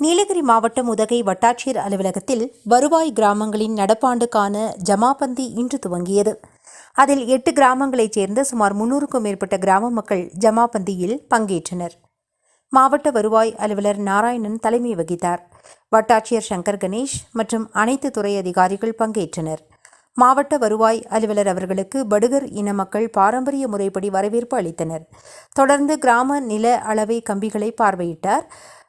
நீலகிரி மாவட்டம் உதகை வட்டாட்சியர் அலுவலகத்தில் வருவாய் கிராமங்களின் நடப்பாண்டுக்கான ஜமாபந்தி இன்று துவங்கியது. அதில் எட்டு கிராமங்களைச் சேர்ந்த சுமார் முன்னூறுக்கும் மேற்பட்ட கிராம மக்கள் ஜமாபந்தியில் பங்கேற்றனர். மாவட்ட வருவாய் அலுவலர் நாராயணன் தலைமை வகித்தார். வட்டாட்சியர் சங்கர் கணேஷ் மற்றும் அனைத்து துறை அதிகாரிகள் பங்கேற்றனர். மாவட்ட வருவாய் அலுவலர் அவர்களுக்கு படுகர் இன மக்கள் பாரம்பரிய முறைப்படி வரவேற்பு அளித்தனர். தொடர்ந்து கிராம நில அளவை கம்பிகளை பார்வையிட்டார்.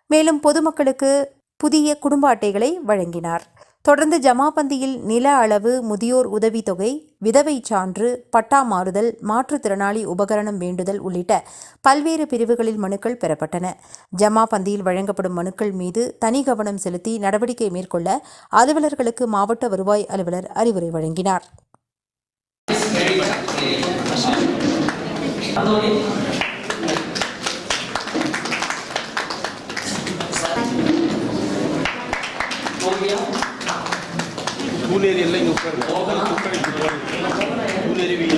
மேலும் பொதுமக்களுக்கு புதிய குடும்ப அட்டைகளை வழங்கினார். தொடர்ந்து ஜமாபந்தியில் நில அளவு முதியோர் உதவித்தொகை விதவை சான்று பட்டா மாறுதல் மாற்றுத்திறனாளி உபகரணம் வேண்டுதல் உள்ளிட்ட பல்வேறு பிரிவுகளில் மனுக்கள் பெறப்பட்டன. ஜமாபந்தியில் வழங்கப்படும் மனுக்கள் மீது தனி கவனம் செலுத்தி நடவடிக்கை மேற்கொள்ள அலுவலர்களுக்கு மாவட்ட வருவாய் அலுவலர் அறிவுரை வழங்கினார். கூலேரி எல்லாம் இங்கே உட்காருங்க கூலேரி வீடு